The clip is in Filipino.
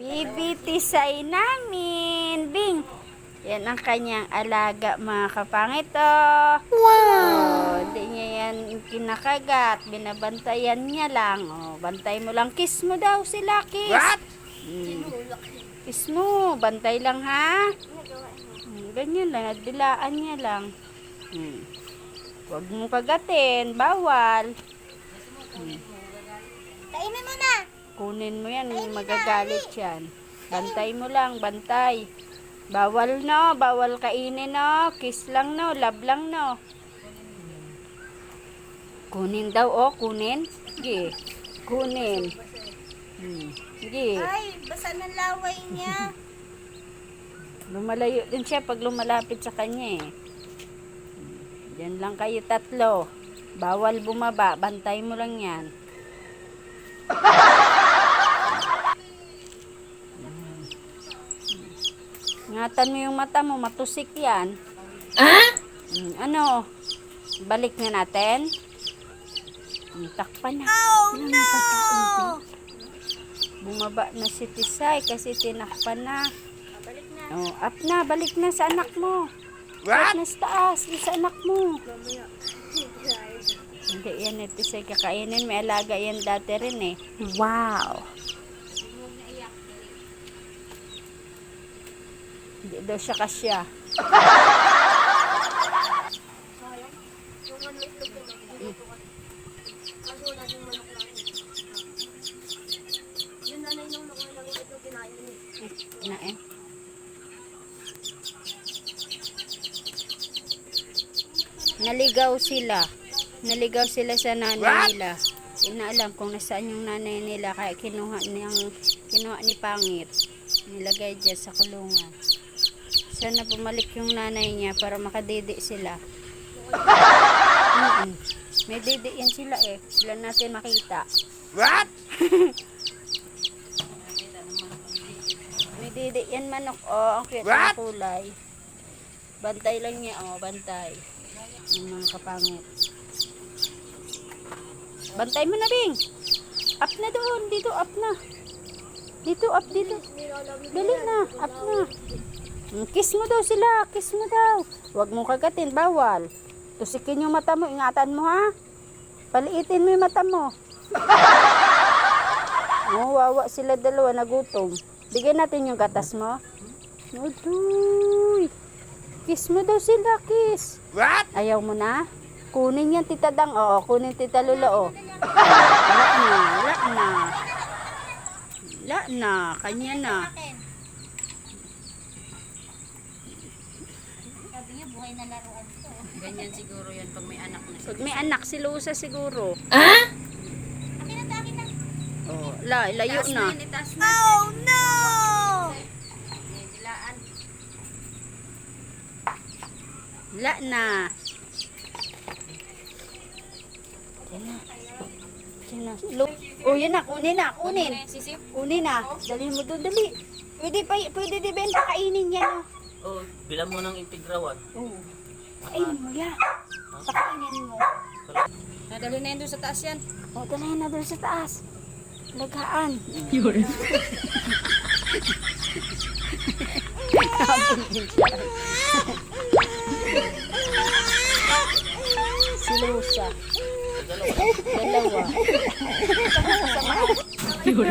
Bibitisay namin. Bing. Yan ang kanyang alaga mga kapangit. Oh. Wow! Hindi niya yan kinakagat. Binabantayan niya lang. Oh, bantay mo lang. Kiss mo daw sila, kiss. What? Mm. Kiss mo. Bantay lang ha. Mm, ganyan lang. Dilaan niya lang. Mm. Huwag mo kagatin. Bawal. Na. Kunin mo yan, magagalit yan. Bantay mo lang, bantay. Bawal no, bawal kainin no. Kiss lang no, love lang no. Kunin daw, oh, kunin. Sige, kunin. Hmm. Sige, Ay, basa ng laway niya. lumalayo din siya pag lumalapit sa kanya eh. Hmm. Yan lang kayo tatlo. Bawal bumaba, bantay mo lang yan. Ingatan mo yung mata mo, matusik yan. Ah? ano? Balik na natin? Hmm, takpan na. Oh, Wala no! pagkain. Bumaba na si Tisay kasi tinakpan na. Balik na. Oh, up na, balik na sa anak mo. What? Balik na sa taas, sa anak mo. Hindi yan ito sa kakainin. May alaga yan dati rin eh. Wow! Hindi daw siya kasya. Kinain. Naligaw sila. Naligaw sila sa nanay nila. Inaalam kung nasaan yung nanay nila kaya kinuha niyang kinuha ni Pangit. Nilagay diyan sa kulungan. Sana bumalik yung nanay niya para makadidi sila. Mm-mm. May didi yan sila eh. Sila natin makita. What? May didi yan manok. Oh, ang cute kulay. Bantay lang niya. Oh, bantay. Yung mga kapangit. Bantay mo na, Bing. Up na doon. Dito, up na. Dito, up dito. Dali na. Up na. Mm, Kiss mo daw sila. Kiss mo daw. Huwag mo kagatin. Bawal. Tusikin yung mata mo. Ingatan mo, ha? Paliitin mo yung mata mo. Oh, wawa sila dalawa. Nagutom. Bigyan natin yung gatas mo. Uy. Kiss mo daw sila. Kiss. What? Ayaw mo na? Kunin yan, tita Dang. Oo, kunin tita Lula, oh. Wala na, wala na. Wala na, kanya na. Sabi niya, buhay na laruan to. Ganyan siguro yan pag may anak na. Pag may anak, si Lusa siguro. Akin na, akin na. Oh, la, layo na. Oh, no! Wala na. Yan na. Yan na. Lu- Oh, yan na. Kunin na. Kunin. Kunin na. Dali mo doon. Dali. Pwede, pa, pwede di benta kainin yan. Oh, Oh, bilang mo ng integrawan. Oo. Oh. Ay, ah. mo ya. Pakainin mo. Nadalo na yan doon sa taas yan. Oh, Oo, dalahin na doon sa taas. Lagaan. Yun. Silusa. Dalawa. Dalawa. Yun.